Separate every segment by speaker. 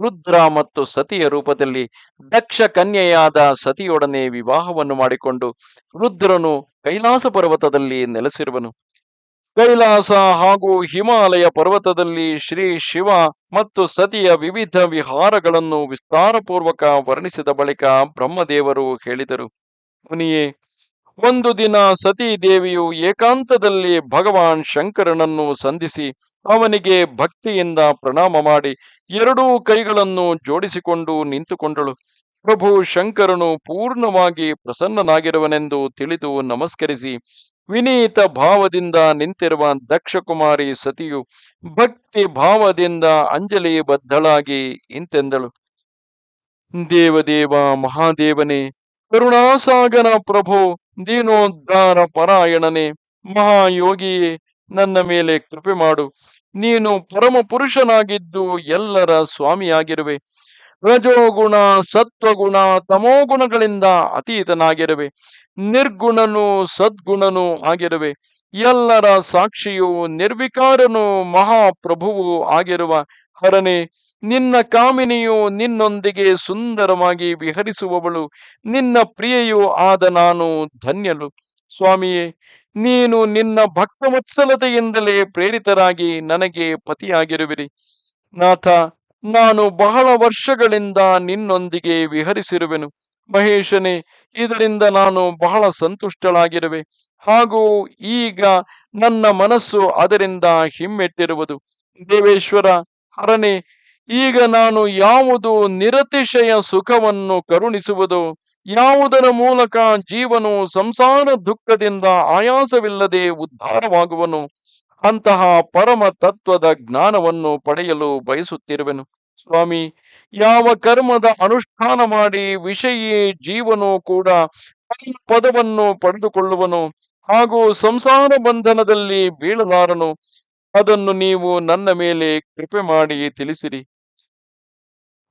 Speaker 1: ರುದ್ರ ಮತ್ತು ಸತಿಯ ರೂಪದಲ್ಲಿ ದಕ್ಷ ಕನ್ಯೆಯಾದ ಸತಿಯೊಡನೆ ವಿವಾಹವನ್ನು ಮಾಡಿಕೊಂಡು ರುದ್ರನು ಕೈಲಾಸ ಪರ್ವತದಲ್ಲಿ ನೆಲೆಸಿರುವನು. ಕೈಲಾಸ ಹಾಗೂ ಹಿಮಾಲಯ ಪರ್ವತದಲ್ಲಿ ಶ್ರೀ ಶಿವ ಮತ್ತು ಸತಿಯ ವಿವಿಧ ವಿಹಾರಗಳನ್ನು ವಿಸ್ತಾರಪೂರ್ವಕ ವರ್ಣಿಸಿದ ಬಳಿಕ ಬ್ರಹ್ಮದೇವರು ಹೇಳಿದರು. ಮುನಿಯೇ ಒಂದು ದಿನ ಸತೀ ದೇವಿಯು ಏಕಾಂತದಲ್ಲಿ ಭಗವಾನ್ ಶಂಕರನನ್ನು ಸಂಧಿಸಿ ಅವನಿಗೆ ಭಕ್ತಿಯಿಂದ ಪ್ರಣಾಮ ಮಾಡಿ ಎರಡೂ ಕೈಗಳನ್ನು ಜೋಡಿಸಿಕೊಂಡು ನಿಂತುಕೊಂಡಳು. ಪ್ರಭು ಶಂಕರನು ಪೂರ್ಣವಾಗಿ ಪ್ರಸನ್ನನಾಗಿರುವನೆಂದು ತಿಳಿದು ನಮಸ್ಕರಿಸಿ, ವಿನೀತ ಭಾವದಿಂದ ನಿಂತಿರುವ ದಕ್ಷಕುಮಾರಿ ಸತಿಯು ಭಕ್ತಿ ಭಾವದಿಂದ ಅಂಜಲಿ ಬದ್ಧಳಾಗಿ ಇಂತೆಂದಳು. ದೇವದೇವ ಮಹಾದೇವನೇ ಕರುಣಾಸಾಗರ ಪ್ರಭು, ದೀನೋದ್ಧಾರ ಪರಾಯಣನೆ ಮಹಾಯೋಗಿಯೇ ನನ್ನ ಮೇಲೆ ಕೃಪೆ ಮಾಡು. ನೀನು ಪರಮ ಪುರುಷನಾಗಿದ್ದು ಎಲ್ಲರ ಸ್ವಾಮಿಯಾಗಿರುವೆ. ರಜೋಗುಣ, ಸತ್ವಗುಣ, ತಮೋಗುಣಗಳಿಂದ ಅತೀತನಾಗಿರುವೆ. ನಿರ್ಗುಣನು, ಸದ್ಗುಣನು ಆಗಿರುವೆ. ಎಲ್ಲರ ಸಾಕ್ಷಿಯು ನಿರ್ವಿಕಾರನು ಮಹಾಪ್ರಭುವು ಆಗಿರುವ ಹರನೆ, ನಿನ್ನ ಕಾಮಿನಿಯು ನಿನ್ನೊಂದಿಗೆ ಸುಂದರವಾಗಿ ವಿಹರಿಸುವವಳು, ನಿನ್ನ ಪ್ರಿಯೆಯೂ ಆದ ನಾನು ಧನ್ಯಳು. ಸ್ವಾಮಿಯೇ, ನೀನು ನಿನ್ನ ಭಕ್ತವತ್ಸಲತೆಯಿಂದಲೇ ಪ್ರೇರಿತರಾಗಿ ನನಗೆ ಪತಿಯಾಗಿರುವಿರಿ. ನಾಥ, ನಾನು ಬಹಳ ವರ್ಷಗಳಿಂದ ನಿನ್ನೊಂದಿಗೆ ವಿಹರಿಸಿರುವೆನು. ಮಹೇಶನೇ, ಇದರಿಂದ ನಾನು ಬಹಳ ಸಂತುಷ್ಟಳಾಗಿರುವೆ. ಹಾಗೂ ಈಗ ನನ್ನ ಮನಸ್ಸು ಅದರಿಂದ ಹಿಮ್ಮೆಟ್ಟಿರುವುದು. ದೇವೇಶ್ವರ ಹರನೆ ಈಗ ನಾನು ಯಾವುದು ನಿರತಿಶಯ ಸುಖವನ್ನು ಕರುಣಿಸುವುದು? ಯಾವುದರ ಮೂಲಕ ಜೀವನು ಸಂಸಾರ ದುಃಖದಿಂದ ಆಯಾಸವಿಲ್ಲದೆ ಉದ್ಧಾರವಾಗುವನು? ಅಂತಹ ಪರಮ ತತ್ವದ ಜ್ಞಾನವನ್ನು ಪಡೆಯಲು ಬಯಸುತ್ತಿರುವೆನು. ಸ್ವಾಮಿ, ಯಾವ ಕರ್ಮದ ಅನುಷ್ಠಾನ ಮಾಡಿ ವಿಷಯಿ ಜೀವನು ಕೂಡ ಪದವನ್ನು ಪಡೆದುಕೊಳ್ಳುವನು ಹಾಗೂ ಸಂಸಾರ ಬಂಧನದಲ್ಲಿ ಬೀಳಲಾರನು? ಅದನ್ನು ನೀವು ನನ್ನ ಮೇಲೆ ಕೃಪೆ ಮಾಡಿ ತಿಳಿಸಿರಿ.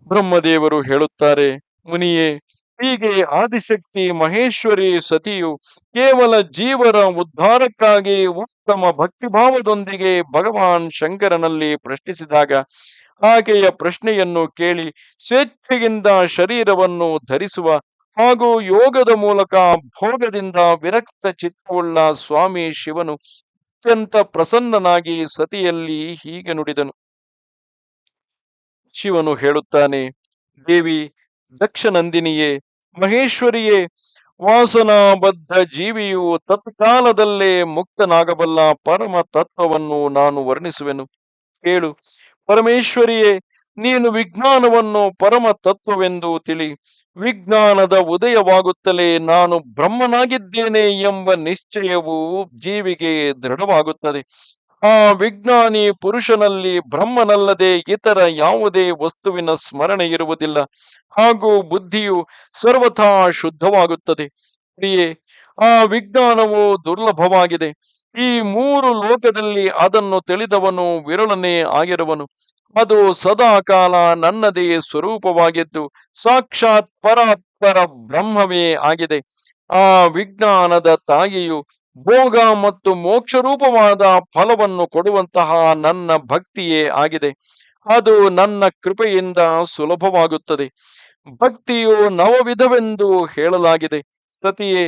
Speaker 1: ಬ್ರಹ್ಮದೇವರು ಹೇಳುತ್ತಾರೆ, ಮುನಿಯೇ, ಹೀಗೆ ಆದಿಶಕ್ತಿ ಮಹೇಶ್ವರಿ ಸತಿಯು ಕೇವಲ ಜೀವರ ಉದ್ಧಾರಕ್ಕಾಗಿ ಉತ್ತಮ ಭಕ್ತಿಭಾವದೊಂದಿಗೆ ಭಗವಾನ್ ಶಂಕರನಲ್ಲಿ ಪ್ರಶ್ನಿಸಿದಾಗ ಆಕೆಯ ಪ್ರಶ್ನೆಯನ್ನು ಕೇಳಿ ಸ್ವೇಚ್ಛೆಯಿಂದ ಶರೀರವನ್ನು ಧರಿಸುವ ಹಾಗೂ ಯೋಗದ ಮೂಲಕ ಭೋಗದಿಂದ ವಿರಕ್ತ ಚಿತ್ತವುಳ್ಳ ಸ್ವಾಮಿ ಶಿವನು ಅತ್ಯಂತ ಪ್ರಸನ್ನನಾಗಿ ಸತಿಯಲ್ಲಿ ಹೀಗೆ ನುಡಿದನು. ಶಿವನು ಹೇಳುತ್ತಾನೆ, ದೇವಿ, ದಕ್ಷನಂದಿನಿಯೇ, ಮಹೇಶ್ವರಿಯೇ, ವಾಸನಾಬದ್ಧ ಜೀವಿಯು ತತ್ಕಾಲದಲ್ಲೇ ಮುಕ್ತನಾಗಬಲ್ಲ ಪರಮ ತತ್ವವನ್ನು ನಾನು ವರ್ಣಿಸುವೆನು. ಕೇಳು, ಪರಮೇಶ್ವರಿಯೇ ನೀನು ವಿಜ್ಞಾನವನ್ನು ಪರಮ ತತ್ವವೆಂದು ತಿಳಿ, ವಿಜ್ಞಾನದ ಉದಯವಾಗುತ್ತಲೇ ನಾನು ಬ್ರಹ್ಮನಾಗಿದ್ದೇನೆ ಎಂಬ ನಿಶ್ಚಯವು ಜೀವಿಗೆ ದೃಢವಾಗುತ್ತದೆ. ಆ ವಿಜ್ಞಾನಿ ಪುರುಷನಲ್ಲಿ ಬ್ರಹ್ಮನಲ್ಲದೆ ಇತರ ಯಾವುದೇ ವಸ್ತುವಿನ ಸ್ಮರಣೆ ಇರುವುದಿಲ್ಲ. ಹಾಗೂ ಬುದ್ಧಿಯು ಸರ್ವಥಾ ಶುದ್ಧವಾಗುತ್ತದೆ. ಪ್ರಿಯೇ, ಆ ವಿಜ್ಞಾನವು ದುರ್ಲಭವಾಗಿದೆ. ಈ ಮೂರು ಲೋಕದಲ್ಲಿ ಅದನ್ನು ತಿಳಿದವನು ವಿರಳನೇ ಆಗಿರುವನು. ಅದು ಸದಾ ಕಾಲ ನನ್ನದೇ ಸ್ವರೂಪವಾಗಿದ್ದು ಸಾಕ್ಷಾತ್ ಪರಾತ್ಪರ ಬ್ರಹ್ಮವೇ ಆಗಿದೆ. ಆ ವಿಜ್ಞಾನದ ತಾಯಿಯು ಭೋಗ ಮತ್ತು ಮೋಕ್ಷ ರೂಪವಾದ ಫಲವನ್ನು ಕೊಡುವಂತಹ ನನ್ನ ಭಕ್ತಿಯೇ ಆಗಿದೆ. ಅದು ನನ್ನ ಕೃಪೆಯಿಂದ ಸುಲಭವಾಗುತ್ತದೆ. ಭಕ್ತಿಯು ನವವಿಧವೆಂದು ಹೇಳಲಾಗಿದೆ. ಸತಿಯೇ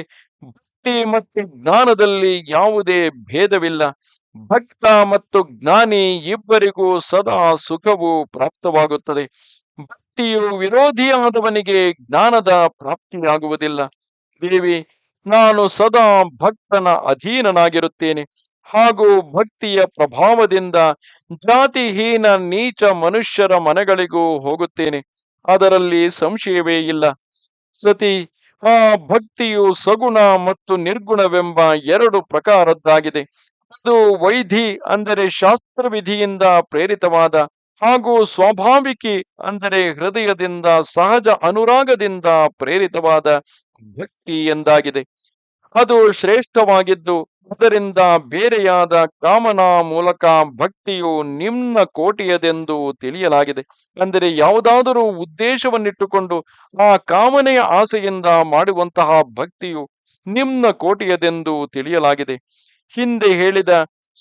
Speaker 1: ಭಕ್ತಿ ಮತ್ತು ಜ್ಞಾನದಲ್ಲಿ ಯಾವುದೇ ಭೇದವಿಲ್ಲ. ಭಕ್ತ ಮತ್ತು ಜ್ಞಾನಿ ಇಬ್ಬರಿಗೂ ಸದಾ ಸುಖವು ಪ್ರಾಪ್ತವಾಗುತ್ತದೆ. ಭಕ್ತಿಯು ವಿರೋಧಿಯಾದವನಿಗೆ ಜ್ಞಾನದ ಪ್ರಾಪ್ತಿಯಾಗುವುದಿಲ್ಲ. ದೇವಿ, ನಾನು ಸದಾ ಭಕ್ತನ ಅಧೀನನಾಗಿರುತ್ತೇನೆ. ಹಾಗೂ ಭಕ್ತಿಯ ಪ್ರಭಾವದಿಂದ ಜಾತಿಹೀನ ನೀಚ ಮನುಷ್ಯರ ಮನೆಗಳಿಗೂ ಹೋಗುತ್ತೇನೆ. ಅದರಲ್ಲಿ ಸಂಶಯವೇ ಇಲ್ಲ. ಸತಿ ಆ ಭಕ್ತಿಯು ಸಗುಣ ಮತ್ತು ನಿರ್ಗುಣವೆಂಬ ಎರಡು ಪ್ರಕಾರದ್ದಾಗಿದೆ. ಅದು ವೈಧಿ ಅಂದರೆ ಶಾಸ್ತ್ರವಿಧಿಯಿಂದ ಪ್ರೇರಿತವಾದ ಹಾಗೂ ಸ್ವಾಭಾವಿಕಿ ಅಂದರೆ ಹೃದಯದಿಂದ ಸಹಜ ಅನುರಾಗದಿಂದ ಪ್ರೇರಿತವಾದ ಭಕ್ತಿ ಎಂದಾಗಿದೆ. ಅದು ಶ್ರೇಷ್ಠವಾಗಿದ್ದು ಅದರಿಂದ ಬೇರೆಯಾದ ಕಾಮನ ಮೂಲಕ ಭಕ್ತಿಯು ನಿಮ್ನ ಕೋಟಿಯದೆಂದು ತಿಳಿಯಲಾಗಿದೆ. ಅಂದರೆ ಯಾವುದಾದರೂ ಉದ್ದೇಶವನ್ನಿಟ್ಟುಕೊಂಡು ಆ ಕಾಮನೆಯ ಆಸೆಯಿಂದ ಮಾಡುವಂತಹ ಭಕ್ತಿಯು ನಿಮ್ನ ಕೋಟಿಯದೆಂದು ತಿಳಿಯಲಾಗಿದೆ. ಹಿಂದೆ ಹೇಳಿದ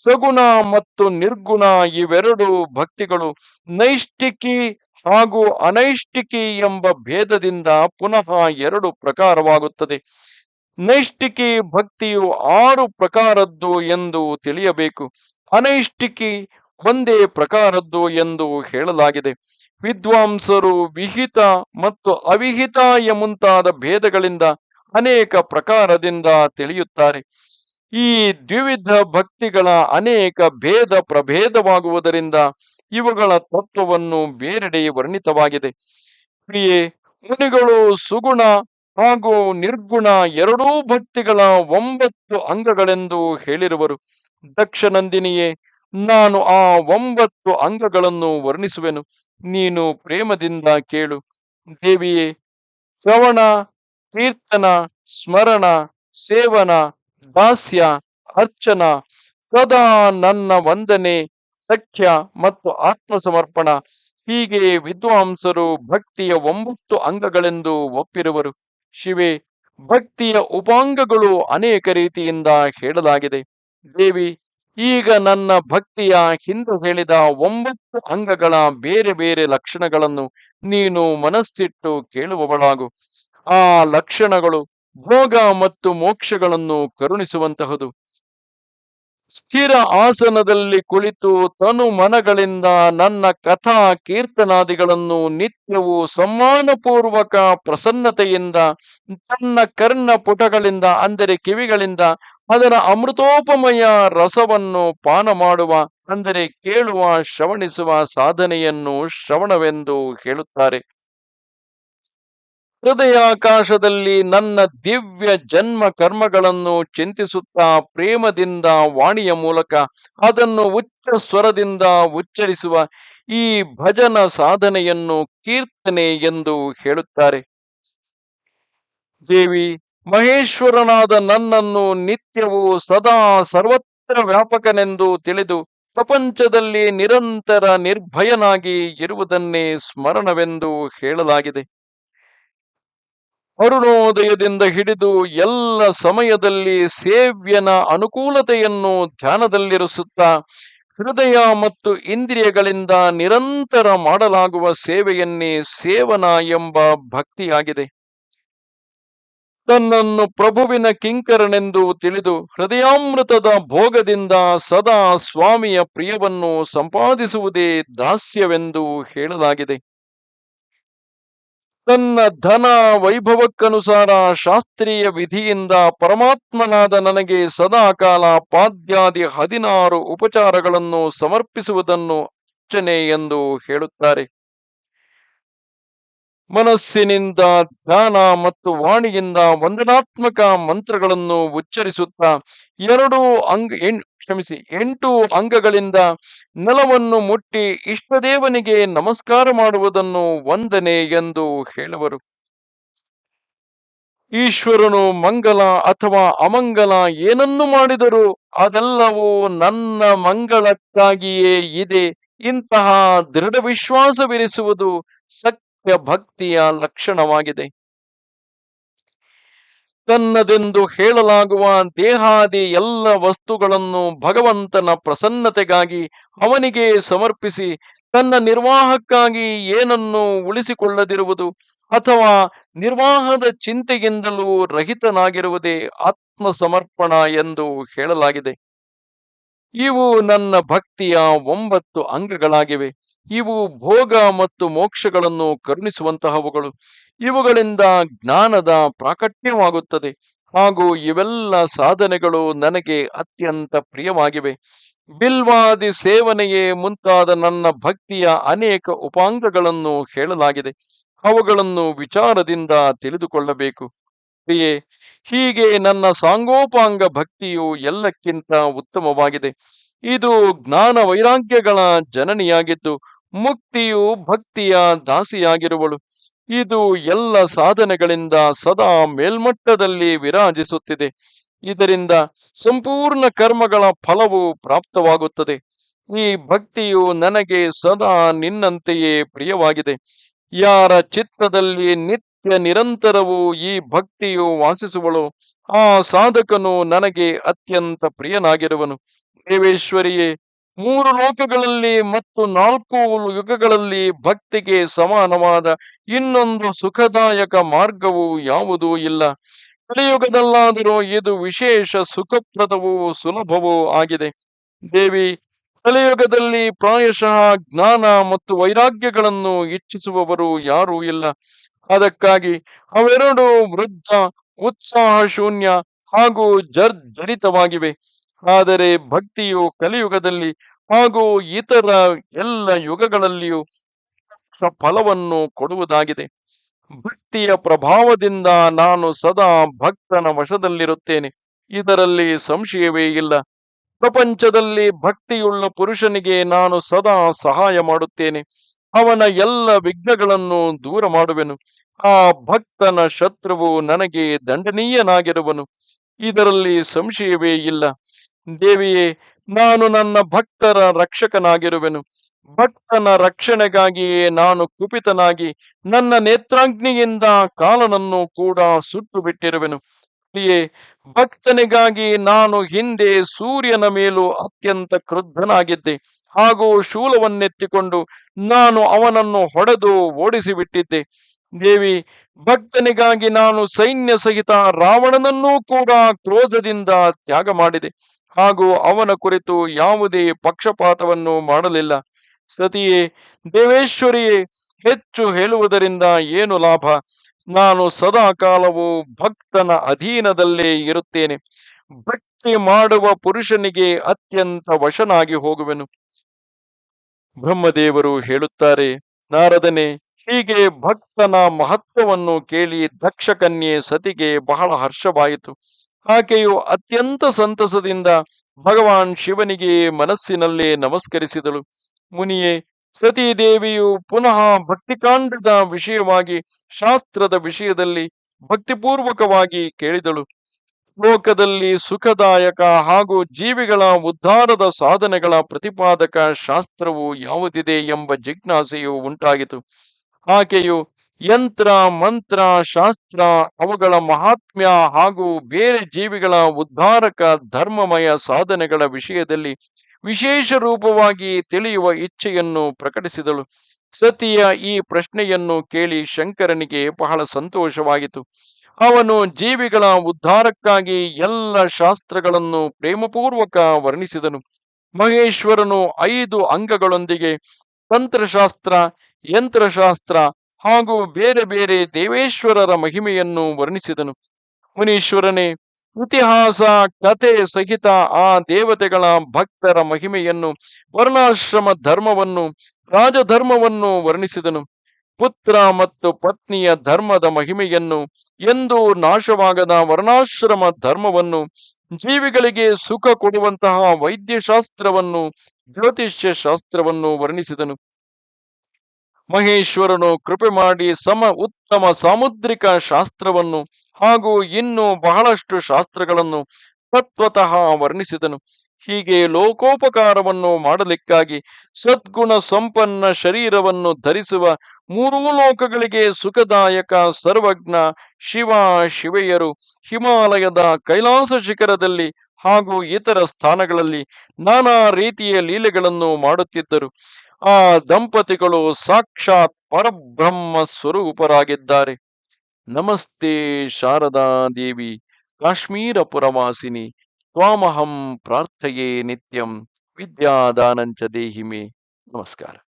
Speaker 1: ಸಗುಣ ಮತ್ತು ನಿರ್ಗುಣ ಇವೆರಡು ಭಕ್ತಿಗಳು ನೈಷ್ಠಿಕಿ ಹಾಗೂ ಅನೈಷ್ಠಿಕಿ ಎಂಬ ಭೇದದಿಂದ ಪುನಃ ಎರಡು ಪ್ರಕಾರವಾಗುತ್ತದೆ. ನೈಷ್ಠಿಕಿ ಭಕ್ತಿಯು ಆರು ಪ್ರಕಾರದ್ದು ಎಂದು ತಿಳಿಯಬೇಕು. ಅನೈಷ್ಠಿಕಿ ಒಂದೇ ಪ್ರಕಾರದ್ದು ಎಂದು ಹೇಳಲಾಗಿದೆ. ವಿದ್ವಾಂಸರು ವಿಹಿತ ಮತ್ತು ಅವಿಹಿತ ಮುಂತಾದ ಭೇದಗಳಿಂದ ಅನೇಕ ಪ್ರಕಾರದಿಂದ ತಿಳಿಯುತ್ತಾರೆ. ಈ ದ್ವಿವಿಧ ಭಕ್ತಿಗಳ ಅನೇಕ ಭೇದ ಪ್ರಭೇದವಾಗುವುದರಿಂದ ಇವುಗಳ ತತ್ವವನ್ನು ಬೇರೆಡೆ ವರ್ಣಿತವಾಗಿದೆ. ಪ್ರಿಯೆ, ಮುನಿಗಳು ಸುಗುಣ ಹಾಗೂ ನಿರ್ಗುಣ ಎರಡೂ ಭಕ್ತಿಗಳ ಒಂಬತ್ತು ಅಂಗಗಳೆಂದು ಹೇಳಿರುವರು. ದಕ್ಷನಂದಿನಿಯೇ, ನಾನು ಆ ಒಂಬತ್ತು ಅಂಗಗಳನ್ನು ವರ್ಣಿಸುವೆನು. ನೀನು ಪ್ರೇಮದಿಂದ ಕೇಳು. ದೇವಿಯೇ, ಶ್ರವಣ, ಕೀರ್ತನ, ಸ್ಮರಣ, ಸೇವನ, ದಾಸ್ಯ, ಅರ್ಚನ, ಸದಾ ನನ್ನ ವಂದನೆ, ಸಖ್ಯ ಮತ್ತು ಆತ್ಮಸಮರ್ಪಣ. ಹೀಗೆ ವಿದ್ವಾಂಸರು ಭಕ್ತಿಯ ಒಂಬತ್ತು ಅಂಗಗಳೆಂದು ಒಪ್ಪಿರುವರು. ಶಿವೆ ಭಕ್ತಿಯ ಉಪಾಂಗಗಳು ಅನೇಕ ರೀತಿಯಿಂದ ಹೇಳಲಾಗಿದೆ. ದೇವಿ, ಈಗ ನನ್ನ ಭಕ್ತಿಯ ಹಿಂದೆ ಹೇಳಿದ ಒಂಬತ್ತು ಅಂಗಗಳ ಬೇರೆ ಬೇರೆ ಲಕ್ಷಣಗಳನ್ನು ನೀನು ಮನಸ್ಸಿಟ್ಟು ಕೇಳುವವಳಾಗು. ಆ ಲಕ್ಷಣಗಳು ಭೋಗ ಮತ್ತು ಮೋಕ್ಷಗಳನ್ನು ಕರುಣಿಸುವಂತಹದು. ಸ್ಥಿರ ಆಸನದಲ್ಲಿ ಕುಳಿತು ತನು ಮನಗಳಿಂದ ನನ್ನ ಕಥಾ ಕೀರ್ತನಾದಿಗಳನ್ನು ನಿತ್ಯವೂ ಸಮ್ಮಾನಪೂರ್ವಕ ಪ್ರಸನ್ನತೆಯಿಂದ, ತನ್ನ ಕರ್ಣ ಪುಟಗಳಿಂದ, ಅಂದರೆ ಕಿವಿಗಳಿಂದ, ಅದರ ಅಮೃತೋಪಮಯ ರಸವನ್ನು ಪಾನ ಮಾಡುವ, ಅಂದರೆ ಕೇಳುವ, ಶ್ರವಣಿಸುವ ಸಾಧನೆಯನ್ನು ಶ್ರವಣವೆಂದು ಹೇಳುತ್ತಾರೆ. ಹೃದಯಾಕಾಶದಲ್ಲಿ ನನ್ನ ದಿವ್ಯ ಜನ್ಮ ಕರ್ಮಗಳನ್ನು ಚಿಂತಿಸುತ್ತಾ ಪ್ರೇಮದಿಂದ ವಾಣಿಯ ಮೂಲಕ ಅದನ್ನು ಉಚ್ಚ ಸ್ವರದಿಂದ ಉಚ್ಚರಿಸುವ ಈ ಭಜನ ಸಾಧನೆಯನ್ನು ಕೀರ್ತನೆ ಎಂದು ಹೇಳುತ್ತಾರೆ. ದೇವಿ, ಮಹೇಶ್ವರನಾದ ನನ್ನನ್ನು ನಿತ್ಯವೂ ಸದಾ ಸರ್ವತ್ರ ವ್ಯಾಪಕನೆಂದು ತಿಳಿದು ಪ್ರಪಂಚದಲ್ಲಿ ನಿರಂತರ ನಿರ್ಭಯನಾಗಿ ಇರುವುದನ್ನೇ ಸ್ಮರಣವೆಂದು ಹೇಳಲಾಗಿದೆ. ಅರುಣೋದಯದಿಂದ ಹಿಡಿದು ಎಲ್ಲ ಸಮಯದಲ್ಲಿ ಸೇವ್ಯನ ಅನುಕೂಲತೆಯನ್ನು ಧ್ಯಾನದಲ್ಲಿರಿಸುತ್ತಾ ಹೃದಯ ಮತ್ತು ಇಂದ್ರಿಯಗಳಿಂದ ನಿರಂತರ ಮಾಡಲಾಗುವ ಸೇವೆಯನ್ನೇ ಸೇವನ ಎಂಬ ಭಕ್ತಿಯಾಗಿದೆ. ತನ್ನನ್ನು ಪ್ರಭುವಿನ ಕಿಂಕರನೆಂದು ತಿಳಿದು ಹೃದಯಾಮೃತದ ಭೋಗದಿಂದ ಸದಾ ಸ್ವಾಮಿಯ ಪ್ರಿಯವನ್ನು ಸಂಪಾದಿಸುವುದೇ ದಾಸ್ಯವೆಂದು ಹೇಳಲಾಗಿದೆ. ತನ್ನ ಧನ ವೈಭವಕ್ಕನುಸಾರ ಶಾಸ್ತ್ರೀಯ ವಿಧಿಯಿಂದ ಪರಮಾತ್ಮನಾದ ನನಗೆ ಸದಾಕಾಲ ಪಾದ್ಯಾದಿ ಹದಿನಾರು ಉಪಚಾರಗಳನ್ನು ಸಮರ್ಪಿಸುವುದನ್ನು ಅರ್ಚನೆ ಎಂದು ಹೇಳುತ್ತಾರೆ. ಮನಸ್ಸಿನಿಂದ ಧ್ಯಾನ ಮತ್ತು ವಾಣಿಯಿಂದ ವಂದನಾತ್ಮಕ ಮಂತ್ರಗಳನ್ನು ಉಚ್ಚರಿಸುತ್ತಾ ಎರಡು ಅಂಗ ಎಣ್ ಕ್ಷಮಿಸಿ, ಎಂಟು ಅಂಗಗಳಿಂದ ನೆಲವನ್ನು ಮುಟ್ಟಿ ಇಷ್ಟದೇವನಿಗೆ ನಮಸ್ಕಾರ ಮಾಡುವುದನ್ನು ವಂದನೆ ಎಂದು ಹೇಳುವರು. ಈಶ್ವರನು ಮಂಗಲ ಅಥವಾ ಅಮಂಗಲ ಏನನ್ನು ಮಾಡಿದರೂ ಅದೆಲ್ಲವೂ ನನ್ನ ಮಂಗಳಕ್ಕಾಗಿಯೇ ಇದೆ. ಇಂತಹ ದೃಢ ವಿಶ್ವಾಸವಿರಿಸುವುದು ಸತ್ಯ ಭಕ್ತಿಯ ಲಕ್ಷಣವಾಗಿದೆ. ತನ್ನದೆಂದು ಹೇಳಲಾಗುವ ದೇಹಾದಿ ಎಲ್ಲ ವಸ್ತುಗಳನ್ನು ಭಗವಂತನ ಪ್ರಸನ್ನತೆಗಾಗಿ ಅವನಿಗೆ ಸಮರ್ಪಿಸಿ ತನ್ನ ನಿರ್ವಾಹಕ್ಕಾಗಿ ಏನನ್ನು ಉಳಿಸಿಕೊಳ್ಳದಿರುವುದು ಅಥವಾ ನಿರ್ವಾಹದ ಚಿಂತೆಯಿಂದಲೂ ರಹಿತನಾಗಿರುವುದೇ ಆತ್ಮ ಸಮರ್ಪಣ ಎಂದು ಹೇಳಲಾಗಿದೆ. ಇವು ನನ್ನ ಭಕ್ತಿಯ ಒಂಬತ್ತು ಅಂಗಗಳಾಗಿವೆ. ಇವು ಭೋಗ ಮತ್ತು ಮೋಕ್ಷಗಳನ್ನು ಕರುಣಿಸುವಂತಹವುಗಳು. ಇವುಗಳಿಂದ ಜ್ಞಾನದ ಪ್ರಾಕಟ್ಯವಾಗುತ್ತದೆ. ಹಾಗೂ ಇವೆಲ್ಲ ಸಾಧನೆಗಳು ನನಗೆ ಅತ್ಯಂತ ಪ್ರಿಯವಾಗಿವೆ. ಬಿಲ್ವಾದಿ ಸೇವನೆಯೇ ಮುಂತಾದ ನನ್ನ ಭಕ್ತಿಯ ಅನೇಕ ಉಪಾಂಗಗಳನ್ನು ಹೇಳಲಾಗಿದೆ. ಅವುಗಳನ್ನು ವಿಚಾರದಿಂದ ತಿಳಿದುಕೊಳ್ಳಬೇಕು. ಪ್ರಿಯೇ, ಹೀಗೆ ನನ್ನ ಸಾಂಗೋಪಾಂಗ ಭಕ್ತಿಯು ಎಲ್ಲಕ್ಕಿಂತ ಉತ್ತಮವಾಗಿದೆ. ಇದು ಜ್ಞಾನ ವೈರಾಗ್ಯಗಳ ಜನನಿಯಾಗಿದ್ದು ಮುಕ್ತಿಯು ಭಕ್ತಿಯ ದಾಸಿಯಾಗಿರುವಳು. ಇದು ಎಲ್ಲ ಸಾಧನೆಗಳಿಂದ ಸದಾ ಮೇಲ್ಮಟ್ಟದಲ್ಲಿ ವಿರಾಜಿಸುತ್ತಿದೆ. ಇದರಿಂದ ಸಂಪೂರ್ಣ ಕರ್ಮಗಳ ಫಲವು ಪ್ರಾಪ್ತವಾಗುತ್ತದೆ. ಈ ಭಕ್ತಿಯು ನನಗೆ ಸದಾ ನಿನ್ನಂತೆಯೇ ಪ್ರಿಯವಾಗಿದೆ. ಯಾರ ಚಿತ್ತದಲ್ಲಿ ನಿತ್ಯ ನಿರಂತರವೂ ಈ ಭಕ್ತಿಯು ವಾಸಿಸುವಳು, ಆ ಸಾಧಕನು ನನಗೆ ಅತ್ಯಂತ ಪ್ರಿಯನಾಗಿರುವನು. ದೇವೇಶ್ವರಿಯೇ ಮೂರು ಲೋಕಗಳಲ್ಲಿ ಮತ್ತು ನಾಲ್ಕು ಯುಗಗಳಲ್ಲಿ ಭಕ್ತಿಗೆ ಸಮಾನವಾದ ಇನ್ನೊಂದು ಸುಖದಾಯಕ ಮಾರ್ಗವು ಯಾವುದೂ ಇಲ್ಲ. ಕಲಿಯುಗದಲ್ಲಾದರೂ ಇದು ವಿಶೇಷ ಸುಖಪ್ರದವೂ ಸುಲಭವೂ ಆಗಿದೆ. ದೇವಿ, ಕಲಿಯುಗದಲ್ಲಿ ಪ್ರಾಯಶಃ ಜ್ಞಾನ ಮತ್ತು ವೈರಾಗ್ಯಗಳನ್ನು ಇಚ್ಛಿಸುವವರು ಯಾರೂ ಇಲ್ಲ. ಅದಕ್ಕಾಗಿ ಅವೆರಡು ವೃದ್ಧ, ಉತ್ಸಾಹ ಶೂನ್ಯ ಹಾಗೂ ಜರ್ಜರಿತವಾಗಿವೆ. ಆದರೆ ಭಕ್ತಿಯು ಕಲಿಯುಗದಲ್ಲಿ ಹಾಗೂ ಇತರ ಎಲ್ಲ ಯುಗಗಳಲ್ಲಿಯೂ ಫಲವನ್ನು ಕೊಡುವುದಾಗಿದೆ. ಭಕ್ತಿಯ ಪ್ರಭಾವದಿಂದ ನಾನು ಸದಾ ಭಕ್ತನ ವಶದಲ್ಲಿರುತ್ತೇನೆ. ಇದರಲ್ಲಿ ಸಂಶಯವೇ ಇಲ್ಲ. ಪ್ರಪಂಚದಲ್ಲಿ ಭಕ್ತಿಯುಳ್ಳ ಪುರುಷನಿಗೆ ನಾನು ಸದಾ ಸಹಾಯ ಮಾಡುತ್ತೇನೆ. ಅವನ ಎಲ್ಲ ವಿಘ್ನಗಳನ್ನು ದೂರ ಮಾಡುವೆನು. ಆ ಭಕ್ತನ ಶತ್ರುವು ನನಗೆ ದಂಡನೀಯನಾಗಿರುವನು. ಇದರಲ್ಲಿ ಸಂಶಯವೇ ಇಲ್ಲ. ದೇವಿಯೇ, ನಾನು ನನ್ನ ಭಕ್ತರ ರಕ್ಷಕನಾಗಿರುವೆನು. ಭಕ್ತನ ರಕ್ಷಣೆಗಾಗಿಯೇ ನಾನು ಕುಪಿತನಾಗಿ ನನ್ನ ನೇತ್ರಾಗ್ನಿಯಿಂದ ಕಾಲನನ್ನು ಕೂಡ ಸುಟ್ಟು ಬಿಟ್ಟಿರುವೆನು ಭಕ್ತನಿಗಾಗಿ ನಾನು ಹಿಂದೆ ಸೂರ್ಯನ ಮೇಲೂ ಅತ್ಯಂತ ಕ್ರುದ್ಧನಾಗಿದ್ದೆ. ಹಾಗೂ ಶೂಲವನ್ನೆತ್ತಿಕೊಂಡು ನಾನು ಅವನನ್ನು ಹೊಡೆದು ಓಡಿಸಿಬಿಟ್ಟಿದ್ದೆ. ದೇವಿ, ಭಕ್ತನಿಗಾಗಿ ನಾನು ಸೈನ್ಯ ಸಹಿತ ರಾವಣನನ್ನೂ ಕೂಡ ಕ್ರೋಧದಿಂದ ತ್ಯಾಗ ಮಾಡಿದೆ. ಹಾಗೂ ಅವನ ಕುರಿತು ಯಾವುದೇ ಪಕ್ಷಪಾತವನ್ನು ಮಾಡಲಿಲ್ಲ. ಸತಿಯೇ, ದೇವೇಶ್ವರಿಯೇ, ಹೆಚ್ಚು ಹೇಳುವುದರಿಂದ ಏನು ಲಾಭ? ನಾನು ಸದಾ ಕಾಲವು ಭಕ್ತನ ಅಧೀನದಲ್ಲೇ ಇರುತ್ತೇನೆ. ಭಕ್ತಿ ಮಾಡುವ ಪುರುಷನಿಗೆ ಅತ್ಯಂತ ವಶನಾಗಿ ಹೋಗುವೆನು. ಬ್ರಹ್ಮದೇವರು ಹೇಳುತ್ತಾರೆ, ನಾರದನೆ ಹೀಗೆ ಭಕ್ತನ ಮಹತ್ವವನ್ನು ಕೇಳಿ ದಕ್ಷ ಕನ್ಯೆ ಸತಿಗೆ ಬಹಳ ಹರ್ಷವಾಯಿತು. ಆಕೆಯು ಅತ್ಯಂತ ಸಂತಸದಿಂದ ಭಗವಾನ್ ಶಿವನಿಗೆ ಮನಸ್ಸಿನಲ್ಲೇ ನಮಸ್ಕರಿಸಿದಳು. ಮುನಿಯೇ, ಸತೀದೇವಿಯು ಪುನಃ ಭಕ್ತಿಕಾಂಡದ ವಿಷಯವಾಗಿ ಶಾಸ್ತ್ರದ ವಿಷಯದಲ್ಲಿ ಭಕ್ತಿಪೂರ್ವಕವಾಗಿ ಕೇಳಿದಳು. ಲೋಕದಲ್ಲಿ ಸುಖದಾಯಕ ಹಾಗೂ ಜೀವಿಗಳ ಉದ್ಧಾರದ ಸಾಧನೆಗಳ ಪ್ರತಿಪಾದಕ ಶಾಸ್ತ್ರವು ಯಾವುದಿದೆ ಎಂಬ ಜಿಜ್ಞಾಸೆಯು ಉಂಟಾಗಿತು ಆಕೆಯು ಯಂತ್ರ, ಮಂತ್ರ, ಶಾಸ್ತ್ರ ಅವುಗಳ ಮಹಾತ್ಮ್ಯ ಹಾಗೂ ಬೇರೆ ಜೀವಿಗಳ ಉದ್ಧಾರಕ ಧರ್ಮಮಯ ಸಾಧನೆಗಳ ವಿಷಯದಲ್ಲಿ ವಿಶೇಷ ರೂಪವಾಗಿ ತಿಳಿಯುವ ಇಚ್ಛೆಯನ್ನು ಪ್ರಕಟಿಸಿದಳು. ಸತಿಯ ಈ ಪ್ರಶ್ನೆಯನ್ನು ಕೇಳಿ ಶಂಕರನಿಗೆ ಬಹಳ ಸಂತೋಷವಾಯಿತು. ಅವನು ಜೀವಿಗಳ ಉದ್ಧಾರಕ್ಕಾಗಿ ಎಲ್ಲ ಶಾಸ್ತ್ರಗಳನ್ನು ಪ್ರೇಮಪೂರ್ವಕ ವರ್ಣಿಸಿದನು. ಮಹೇಶ್ವರನು ಐದು ಅಂಗಗಳೊಂದಿಗೆ ತಂತ್ರಶಾಸ್ತ್ರ ಯಂತ್ರಶಾಸ್ತ್ರ ಹಾಗೂ ಬೇರೆ ಬೇರೆ ದೇವೇಶ್ವರರ ಮಹಿಮೆಯನ್ನು ವರ್ಣಿಸಿದನು. ಮುನೀಶ್ವರನೇ, ಇತಿಹಾಸ ಕತೆ ಸಹಿತ ಆ ದೇವತೆಗಳ ಭಕ್ತರ ಮಹಿಮೆಯನ್ನು, ವರ್ಣಾಶ್ರಮ ಧರ್ಮವನ್ನು, ರಾಜಧರ್ಮವನ್ನು ವರ್ಣಿಸಿದನು. ಪುತ್ರ ಮತ್ತು ಪತ್ನಿಯ ಧರ್ಮದ ಮಹಿಮೆಯನ್ನು, ಎಂದು ನಾಶವಾಗದ ವರ್ಣಾಶ್ರಮ ಧರ್ಮವನ್ನು, ಜೀವಿಗಳಿಗೆ ಸುಖ ಕೊಡುವಂತಹ ವೈದ್ಯಶಾಸ್ತ್ರವನ್ನು ಜ್ಯೋತಿಷ್ಯ ಶಾಸ್ತ್ರವನ್ನು ವರ್ಣಿಸಿದನು. ಮಹೇಶ್ವರನು ಕೃಪೆ ಮಾಡಿ ಸಮ ಉತ್ತಮ ಸಾಮುದ್ರಿಕ ಶಾಸ್ತ್ರವನ್ನು ಹಾಗೂ ಇನ್ನು ಬಹಳಷ್ಟು ಶಾಸ್ತ್ರಗಳನ್ನು ತತ್ವತಃ ವರ್ಣಿಸಿದನು. ಹೀಗೆ ಲೋಕೋಪಕಾರವನ್ನು ಮಾಡಲಿಕ್ಕಾಗಿ ಸದ್ಗುಣ ಸಂಪನ್ನ ಶರೀರವನ್ನು ಧರಿಸುವ ಮೂರೂ ಲೋಕಗಳಿಗೆ ಸುಖದಾಯಕ ಸರ್ವಜ್ಞ ಶಿವ ಶಿವೆಯರು ಹಿಮಾಲಯದ ಕೈಲಾಸ ಶಿಖರದಲ್ಲಿ ಹಾಗೂ ಇತರ ಸ್ಥಾನಗಳಲ್ಲಿ ನಾನಾ ರೀತಿಯ ಲೀಲೆಗಳನ್ನು ಮಾಡುತ್ತಿದ್ದರು. ಆ ದಂಪತಿಗಳು ಸಾಕ್ಷಾತ್ ಪರಬ್ರಹ್ಮ ಸ್ವರೂಪರಾಗಿದ್ದಾರೆ. ನಮಸ್ತೆ ಶಾರದಾ ದೇವಿ ಕಾಶ್ಮೀರ ಪುರವಾಸಿನಿ ತ್ವಾಮಹಂ ಪ್ರಾರ್ಥಯೇ ನಿತ್ಯಂ ವಿದ್ಯಾದಾನಂಚ ದೇಹಿಮೆ. ನಮಸ್ಕಾರ.